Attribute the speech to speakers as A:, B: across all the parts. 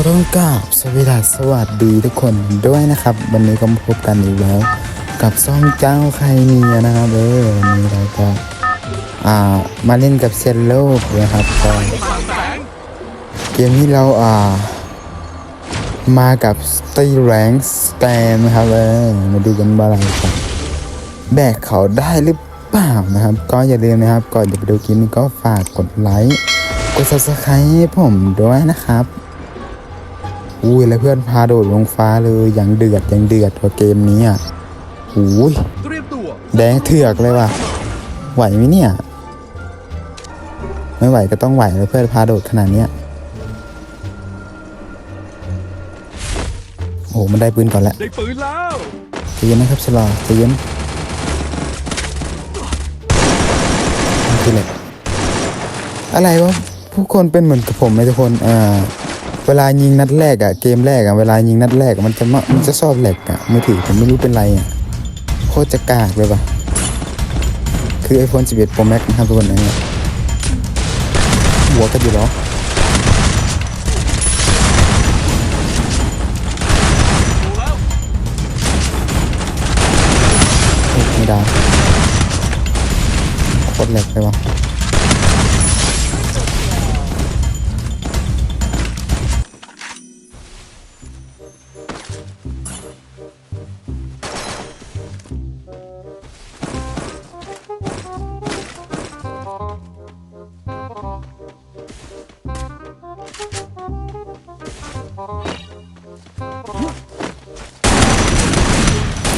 A: ก็ต้องกราบสวัสดีสวัสดีทุกคนด้วยนะครับ วันนี้ก็มาพบกันอีกแล้ว กับซ่องเจ้าใครเนียนะครับเออวันนี้เราก็อ่ามาเล่นกับเซนโลกนะครับก็เกมนี้เราอ่า มากับสตีแรงสแตนนะครับเออมาดูกันว่าอะไรครับแบกเขาได้หรือเปล่านะครับ ก็อย่าลืมนะครับก่อนจะไปดูคลิปนี้ก็ฝากกดไลค์กด subscribe ให้ผมด้วยนะครับ อุ้ยแล้วเพื่อนพาโดดลงฟ้าเลยอย่างเดือดอย่างเดือดกว่าเกมนี้อะอุ้ย
B: เตรียมตัว
A: แดงเถือกเลยว่ะ ไหวไหมเนี่ย ไม่ไหวก็ต้องไหวแล้วเพื่อนพาโดดขนาดเนี้ยโอ้โหมันได้ปืนก่อนแล้ว
B: ได้ปืนแล้ว
A: ใจเย็นนะครับชะลอใจเย็นนี่คือเหล็กอะไรวะผู้คนเป็นเหมือนกับผมไหมทุกคนอ่า เวลายิงนัดแรกอะเกมแรกอะเวลายิงนัดแรกมันจะมันจะชอบแหลกอะมือถือผมไม่รู้เป็นไรอะโคตรจะกากเลยว่ะคือ iPhone 11 Pro Max นะครับทุกคนนเนี้ยหัวกันอยู่หรอ
B: ดูแล้ว
A: เฮ้ยไม่ได้โคตรแหลกเลยวะ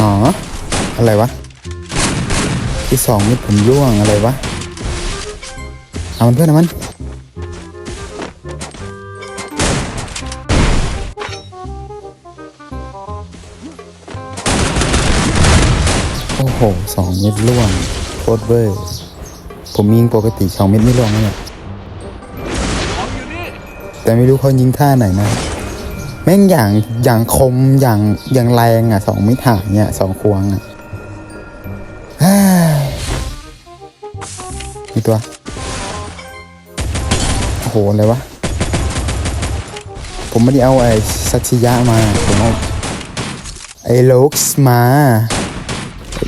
A: อ๋อ อะไรวะ ที่สองมิดผมร่วงอะไรวะ เอามันเพื่อนเอามัน โอ้โหสองเม็ดร่วงโคตรเวอร์ผมยิงปกติสองเม็ดไม่ร่วงนะเนี่ยแต่ไม่รู้เขายิงท่าไหนนะ แม่งอย่างอย่างคมอย่างอย่างแรงอะสองมิถาเนี่ยสองควงอะมีตัว โอ้โหอะไรวะ ผมไม่ได้เอาไอ้สัตชิยะมา ผมเอาไอ้โลกส์มา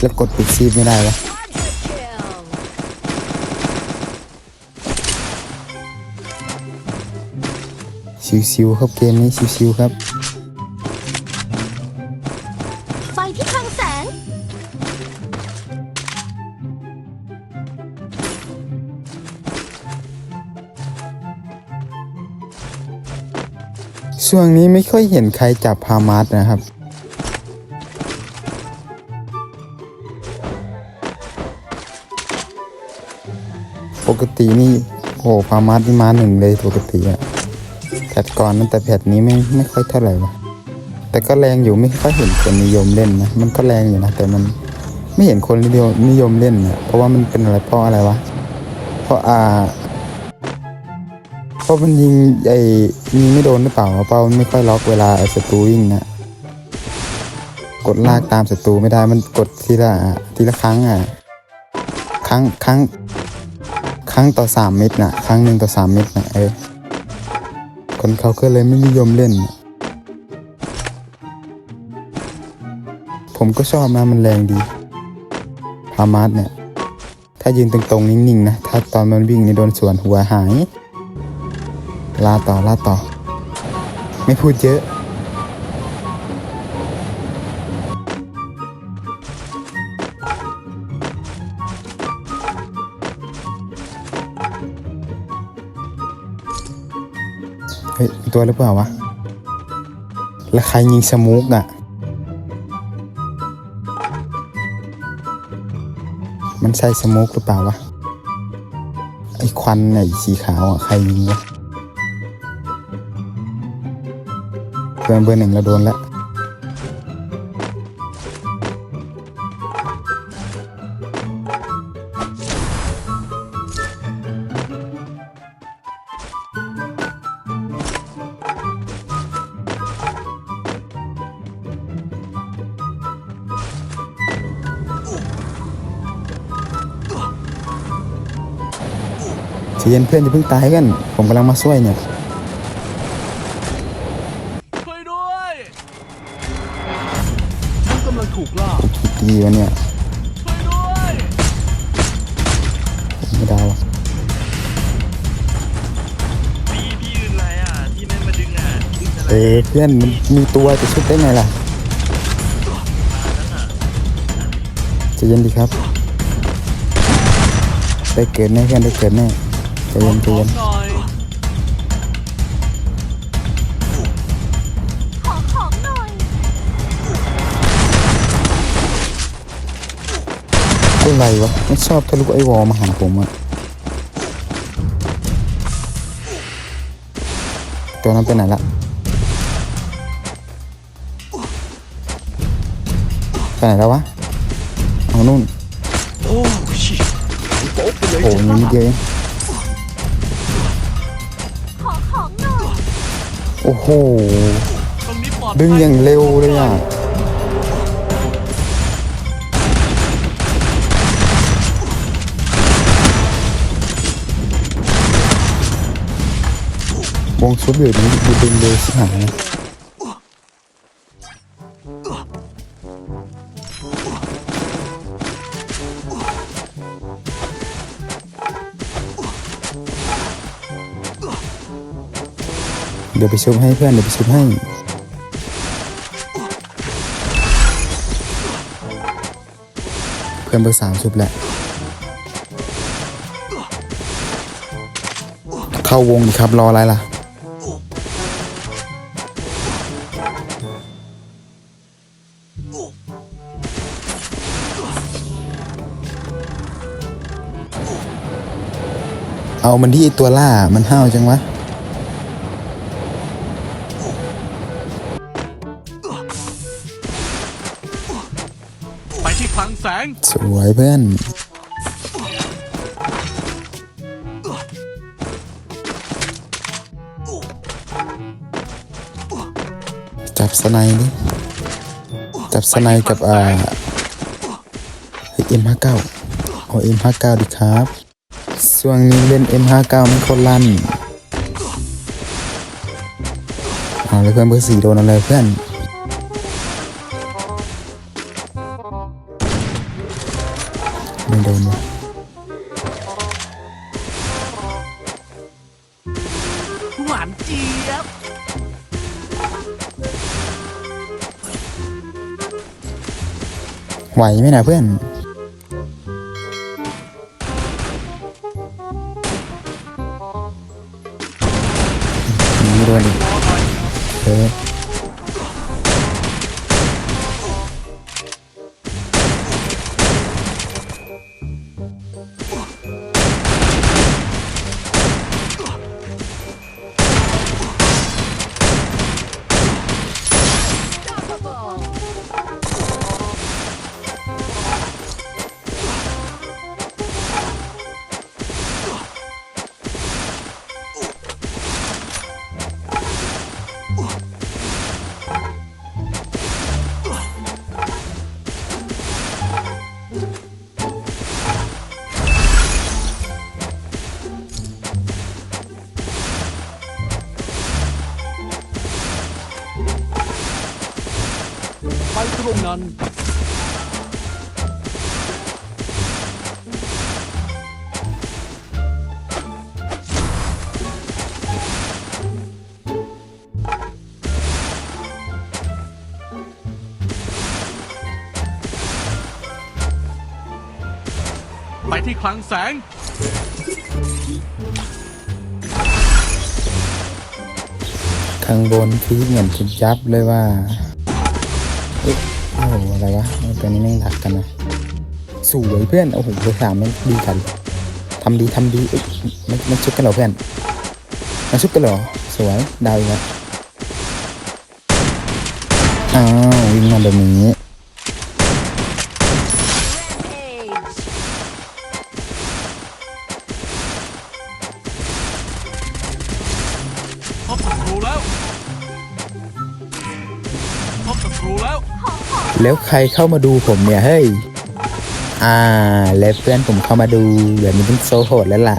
A: แล้วกดปิดซีดไม่ได้วะ ชิวๆครับเกมนี้ชิวๆครับ
C: ไฟที่คลังแสง
A: ช่วงนี้ไม่ค่อยเห็นใครจับพามาสนะครับ ปกตินี่โอ้โหพามาสนี่มาหนึ่งเลยปกติอะ แพทก่อนนั้นแต่แพทนี้ไม่ไม่ค่อยเท่าไหร่วะแต่ก็แรงอยู่ไม่ค่อยเห็นคนนิยมเล่นนะมันก็แรงอยู่นะแต่มันไม่เห็นคนนิยมนิยมเล่นนะเพราะว่ามันเป็นอะไรเพราะอะไรวะเพราะอ่าเพราะมันยิงไอ้ยิงไม่โดนหรือเปล่าเป้ามันไม่ค่อยล็อกเวลาไอ้ศัตรูวิ่งนะกดลากตามศัตรูไม่ได้มันกดทีละทีละครั้งอะครั้งครั้งครั้งต่อสามเม็ดนะครั้งหนึ่งต่อสามเม็ดนะเออ คนเขาก็เลยไม่นิยมเล่น ผมก็ชอบนะมันแรงดี พามาสเนี่ย ถ้ายืนตรงๆ นิ่งๆ นะ ถ้าตอนมันวิ่งนี่โดนสวนหัวหาย ลาต่อลาต่อ ไม่พูดเยอะ ตัวหรือเปล่าวะ แล้วใครยิงสมูกอะ มันใช่สมูกหรือเปล่าวะ ไอ้ควันไอ้สีขาวอะใครยิงวะเพื่อนเบอร์หนึ่งเราโดนแล้ว ยนเพื่อนจะเพิ่งตายกันผมกำลังมาช่วยเนี่ย
B: ช่วยด้วยฉันกำลังถู
A: กล่าดีวะเนี่ย
B: ช่วยด้วย
A: ไม่ได้วะ
D: พี่พี่ยืนอะไรอะที่ไม่มาดึงอะ
A: เออเพื่อนมันมีตัวจะชุบได้ไงล่ะจะเย็นดีครับได้เกิดแน่เพื่อนได้เกิดแน่ เย็นใจ
B: ขอ
A: เย็น
B: หน่อย
C: ขอของหน่อย
A: อะไรวะไม่ชอบทะลุไอวอลมาหาผมอะตัวนั้นไปไหนละไปไหนแล้ววะเอานู่น
D: โอ้ชิโป๊ะไปเลย
A: โอ้ยนิดเดียวเอง โอ้โห
B: ตรงนี้ปลอด
A: ดึงอย่างเร็วเลยอะ วงชุดอยู่นี้ดูดึงเร็วสิหายนะ ดี๋ยวไปชุบให้เพื่อนเดี๋ยวไปชุบให้ เพื่อนเบอร์สามชุบแหละ เข้าวงดีครับรออะไรล่ะ เอามันที่ตัวล่ามันห้าวจังวะ
B: ส
A: วยเพื่อนจับสไนด์ดิจับสไนด์กับอ่าเอ็มห้าเก้าเอาเอ็มห้าเก้าดิครับช่วงนี้เล่นเอ็มห้าเก้ามันคนลั่นเอาเลยเพื่อนเบอร์สี่โดนอะไรเพื่อน วา
B: นเจี๊ยบ
A: ไหวไหมนะเพื่อน ไป
B: ตร ไปที่คลังแสง
A: ข้างบนพีเหมือนจะยับเลยว่าเอ๊ะโอ้โหอะไรวะตัวนี้แม่งดักกันนะสวยเพื่อนโอ้โหเบอร์สามม่งดีกันทำดีทำดีเอ๊ะมันมันชุบกันเหรอเพื่อนมันชุบกันเหรอสวยดาวอีกแล้วอ้าววิ่งมาแบบนี้
B: แล้ว
A: ใครเข้ามาดูผมเนี่ยเฮ้ย อ่า แล้วเพื่อนผมเข้ามาดูแบบนี้เป็นโซโหดแล้วล่ะ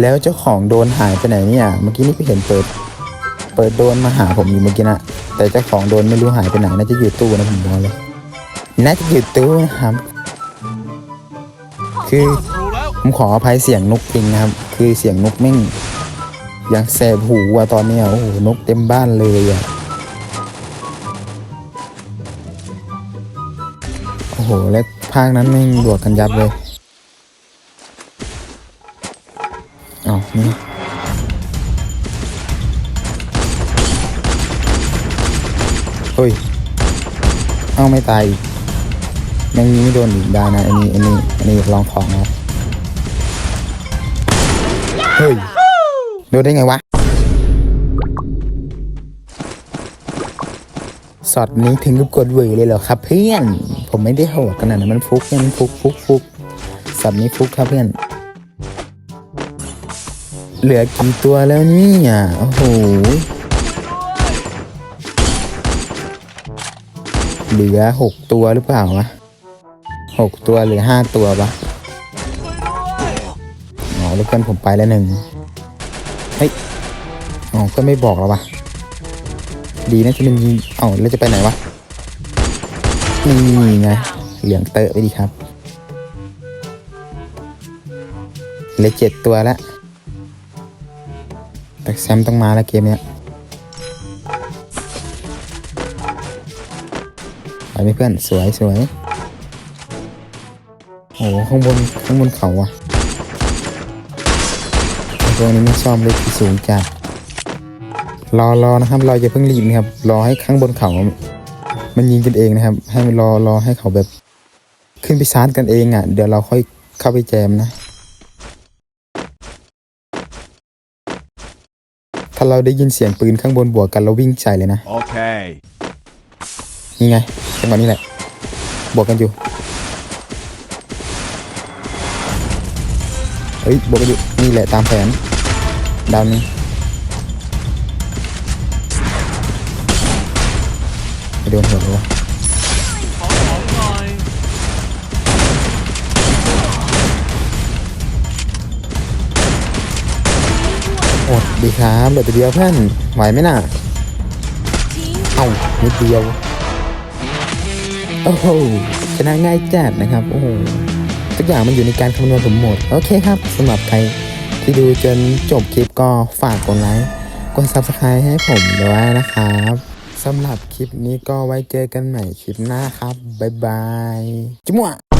A: แล้วเจ้าของโดนหายไปไหนเนี่ยเมื่อกี้นี่ก็เห็นเปิด เปิดโดนมาหาผมอยู่เมื่อกี้นะแต่เจ้าของโดนไม่รู้หายไปไหนน่าจะอยู่ตู้นะผมบอกเลยน่าจะอยู่ตู้นะครับ คือผมขออภัยเสียงนกจริงนะครับ คือเสียงนกแม่งยังแสบหูอะตอนนี้โอ้โหนกเต็มบ้านเลยอะโอ้โหแล้วภาคนั้นแม่งบวกกันยับเลย อ๋อนี่เฮ้ย เอาไม่ตายอีกแมงยิงไม่โดนอีกได้นะอันนี้อันนี้อันนี้ลองของนะเฮ้ยโดนได้ไงวะสอดนี้ถึงกับกดเวอร์เลยเหรอครับเพื่อน ผมไม่ได้โหดขนาดนั้นมันฟุกเนี่ยมันฟุกฟุกฟุกสอดนี้ฟุกครับเพื่อน เหลือกี่ตัวแล้วเนี่ยโอ้โหเหลือหกตัวหรือเปล่าวะหกตัวหรือห้าตัวปะอ๋อแล้วเพื่อนผมไปแล้วหนึ่งเฮ้ยอ๋อก็ไม่บอกแล้ววะดีนะที่มันยิงเอ้าแล้วจะไปไหนวะนี่ไงเหลืองเตอะไปดีครับเหลือเจ็ดตัวแล้ว แต่แซมต้องมาแล้วเกมเนี้ยไปไหมเพื่อนสวยสวยโอ้โหข้างบนข้างบนเขาอะไอ้พวกนี้ไม่ชอบเลยที่สูงจัดรอรอนะครับ เราจะเพิ่งรีบนะครับ รอให้ข้างบนเขา มันยิงกันเองนะครับ ให้รอรอให้เขาแบบ ขึ้นไปชาร์จกันเองอะ่ะ เดี๋ยวเราค่อยเข้าไปแจมนะ ถ้าเราได้ยินเสียงปืนข้างบนบวกกันเราวิ่งใส่เลยนะ
B: Okay.
A: นี่ไงจังหวะนี้แหละ บวกกันอยู่ เฮ้ย บวกกันอยู่ นี่แหละตามแผน ดาวนี้ไปโดนหัวเลยวะ ดดีครับเหลือตัวเดียวเพื่อนไหวไหมน่ะ เอ้านิดเดียว โอ้โหชนะง่ายจัดนะครับ โอ้โหทุกอย่างมันอยู่ในการคำนวณผมหมด โอเคครับสำหรับใครที่ดูจนจบคลิปก็ฝากกดไลค์ กด subscribe ให้ผมด้วยนะครับสำหรับคลิปนี้ก็ไว้เจอกันใหม่คลิปหน้าครับ บ๊ายบาย จุ๊มวะ